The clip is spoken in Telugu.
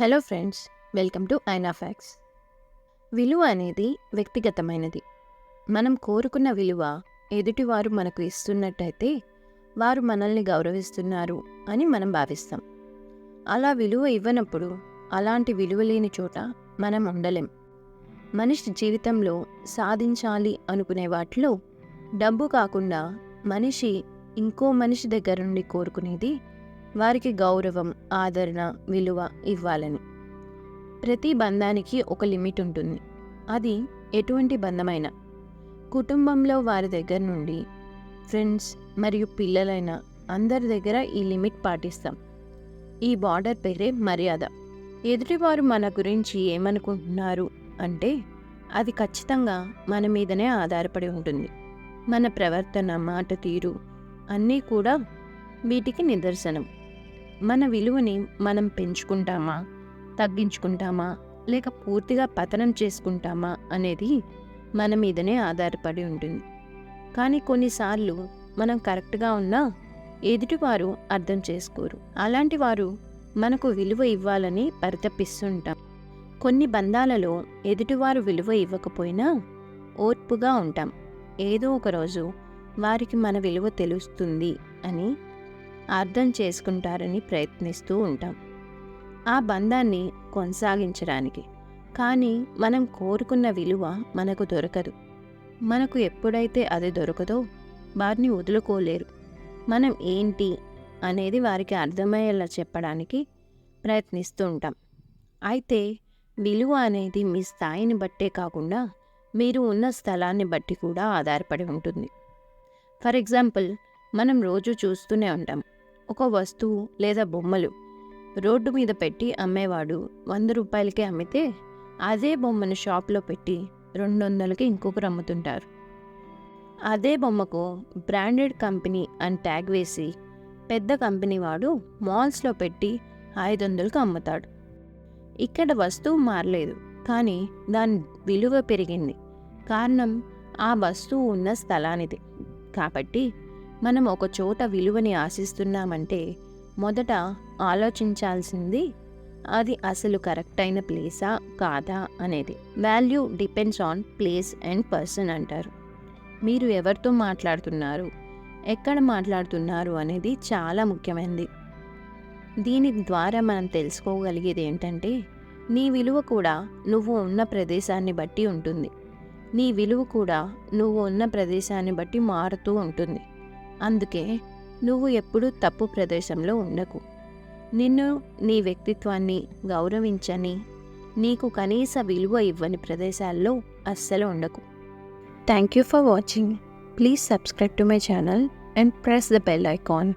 హలో ఫ్రెండ్స్ వెల్కమ్ టు ఐనా ఫ్యాక్స్ విలువ అనేది వ్యక్తిగతమైనది. మనం కోరుకున్న విలువ ఎదుటివారు మనకు ఇస్తున్నట్టయితే వారు మనల్ని గౌరవిస్తున్నారు అని మనం భావిస్తాం. అలా విలువ ఇవ్వనప్పుడు అలాంటి విలువ లేని చోట మనం ఉండలేం. మనిషి జీవితంలో సాధించాలి అనుకునే వాటిలో డబ్బు కాకుండా మనిషి ఇంకో మనిషి దగ్గర నుండి కోరుకునేది వారికి గౌరవం ఆదరణ విలువ ఇవ్వాలని. ప్రతి బంధానికి ఒక లిమిట్ ఉంటుంది. అది ఎటువంటి బంధమైన. కుటుంబంలో వారి దగ్గర నుండి ఫ్రెండ్స్ మరియు పిల్లలైన అందరి దగ్గర ఈ లిమిట్ పాటిస్తాం. ఈ బార్డర్ పేరే మర్యాద. ఎదుటివారు మన గురించి ఏమనుకుంటున్నారు అంటే అది ఖచ్చితంగా మన మీదనే ఆధారపడి ఉంటుంది. మన ప్రవర్తన మాట తీరు అన్నీ కూడా వీటికి నిదర్శనం. మన విలువని మనం పెంచుకుంటామా? తగ్గించుకుంటామా? లేక పూర్తిగా పతనం చేసుకుంటామా? అనేది మన మీదనే ఆధారపడి ఉంటుంది. కానీ కొన్నిసార్లు మనం కరెక్ట్గా ఉన్నా ఎదుటివారు అర్థం చేసుకోరు. అలాంటి వారు మనకు విలువ ఇవ్వాలని పరితపిస్తుంటాం. కొన్ని బంధాలలో ఎదుటివారు విలువ ఇవ్వకపోయినా ఓర్పుగా ఉంటాం. ఏదో ఒక రోజు వారికి మన విలువ తెలుస్తుంది అని అర్థం చేసుకుంటారని ప్రయత్నిస్తూ ఉంటాం. ఆ బంధాన్ని కొనసాగించడానికి. కానీ మనం కోరుకున్న విలువ మనకు దొరకదు. మనకు ఎప్పుడైతే అది దొరకదో వారిని వదులుకోలేరు. మనం ఏంటి అనేది వారికి అర్థమయ్యేలా చెప్పడానికి ప్రయత్నిస్తూ ఉంటాం. అయితే విలువ అనేది మీ స్థాయిని బట్టే కాకుండా మీరు ఉన్న స్థలాన్ని బట్టి కూడా ఆధారపడి ఉంటుంది. ఫర్ ఎగ్జాంపుల్ మనం రోజు చూస్తూనే ఉంటాం. ఒక వస్తువు లేదా బొమ్మలు రోడ్డు మీద పెట్టి అమ్మేవాడు వంద రూపాయలకే అమ్మితే అదే బొమ్మను షాప్లో పెట్టి రెండు వందలకి ఇంకొకరు అమ్ముతుంటారు. అదే బొమ్మకు బ్రాండెడ్ కంపెనీ అని ట్యాగ్ వేసి పెద్ద కంపెనీ వాడు మాల్స్లో పెట్టి ఐదు వందలకు అమ్ముతాడు. ఇక్కడ వస్తువు మారలేదు కానీ దాని విలువ పెరిగింది. కారణం ఆ వస్తువు ఉన్న స్థలానిది. కాబట్టి మనం ఒక చోట విలువని ఆశిస్తున్నామంటే మొదట ఆలోచించాల్సింది అది అసలు కరెక్ట్ అయిన ప్లేసా కాదా అనేది. Value depends on place and person అంటారు. మీరు ఎవరితో మాట్లాడుతున్నారు ఎక్కడ మాట్లాడుతున్నారు అనేది చాలా ముఖ్యమైనది దీని ద్వారా మనం తెలుసుకోగలిగేది ఏంటంటే నీ విలువ కూడా నువ్వు ఉన్న ప్రదేశాన్ని బట్టి ఉంటుంది. నీ విలువ కూడా నువ్వు ఉన్న ప్రదేశాన్ని బట్టి మారుతూ ఉంటుంది. అందుకే నువ్వు ఎప్పుడూ తప్పు ప్రదేశంలో ఉండకు. నిన్ను నీ వ్యక్తిత్వాన్ని గౌరవించని నీకు కనీస విలువ ఇవ్వని ప్రదేశాల్లో అస్సలు ఉండకు. Thank you for watching please subscribe to my channel and press the bell icon